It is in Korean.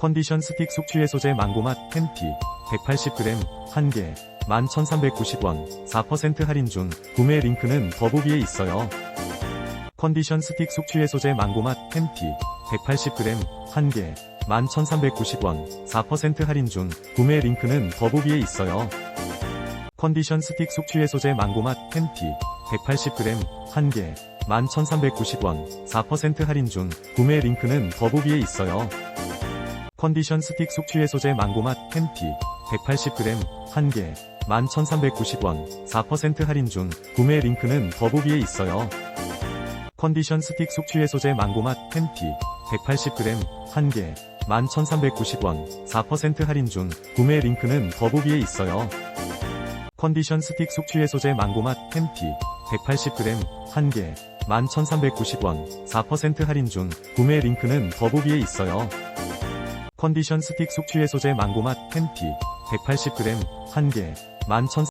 컨디션 스틱 숙취 해소제 망고맛 햄티 180g 1개. 11,390원. 4% 할인 중 구매 링크는 더보기에 있어요. 컨디션 스틱 숙취 해소제 망고맛 햄티 180g 1개. 11,390원. 4% 할인 중 구매 링크는 더보기에 있어요. 컨디션 스틱 숙취 해소제 망고맛 햄티 180g 1개. 11,390원. 4% 할인 중 구매 링크는 더보기에 있어요. 컨디션 스틱 숙취 해소제 망고맛 햄티. 180g 1개. 11,390원. 4% 할인 중 구매 링크는 더보기에 있어요. 컨디션 스틱 숙취 해소제 망고맛 햄티. 180g 1개. 11,390원. 4% 할인 중 구매 링크는 더보기에 있어요. 컨디션 스틱 숙취 해소제 망고맛 햄티. 180g 1개. 11,390원. 4% 할인 중 구매 링크는 더보기에 있어요. 컨디션 스틱 숙취 해소제 망고맛 햄티 180g 1개 11,390원